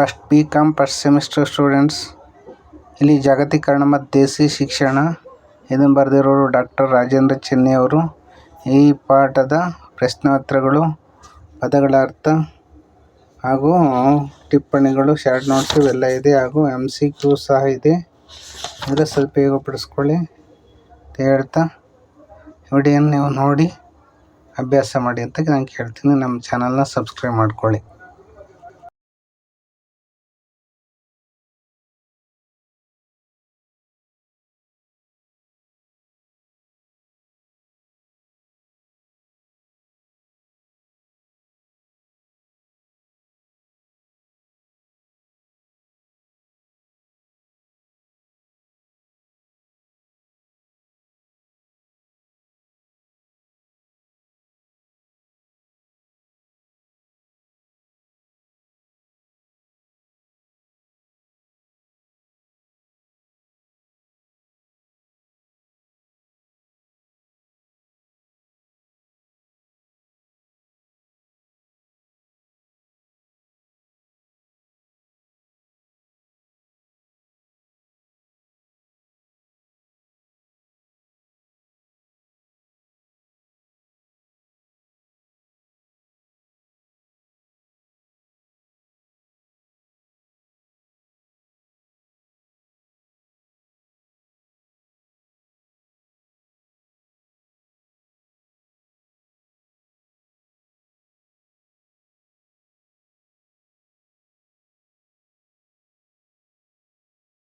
First B com first semester students ಇಲ್ಲಿ ಜಾಗತೀಕರಣ ಮತ್ತು ದೇಸಿ ಶಿಕ್ಷಣ. ಇದನ್ನು ಬರೆದಿರೋರು ಡಾಕ್ಟರ್ ರಾಜೇಂದ್ರ ಚೆನ್ನಿ ಅವರು. ಈ ಪಾಠದ ಪ್ರಶ್ನೋತ್ತರಗಳು ಪದಗಳ ಅರ್ಥ ಹಾಗೂ ಟಿಪ್ಪಣಿಗಳು, ಶಾರ್ಟ್ ನೋಟ್ಸ್ ಇವೆಲ್ಲ ಇದೆ ಹಾಗೂ ಎಂ ಸಿ ಕ್ಯೂ ಸಹ ಇದೆ. ಇದರ ಸದುಪಯೋಗಪಡಿಸ್ಕೊಳ್ಳಿ ಅಂತ ಹೇಳ್ತಾ ವಿಡಿಯೋನ ನೀವು ನೋಡಿ, ಅಭ್ಯಾಸ ಮಾಡಿ ಅಂತ ನಾನು ಕೇಳ್ತೀನಿ. ನಮ್ಮ ಚಾನಲ್ನ ಸಬ್ಸ್ಕ್ರೈಬ್ ಮಾಡ್ಕೊಳ್ಳಿ.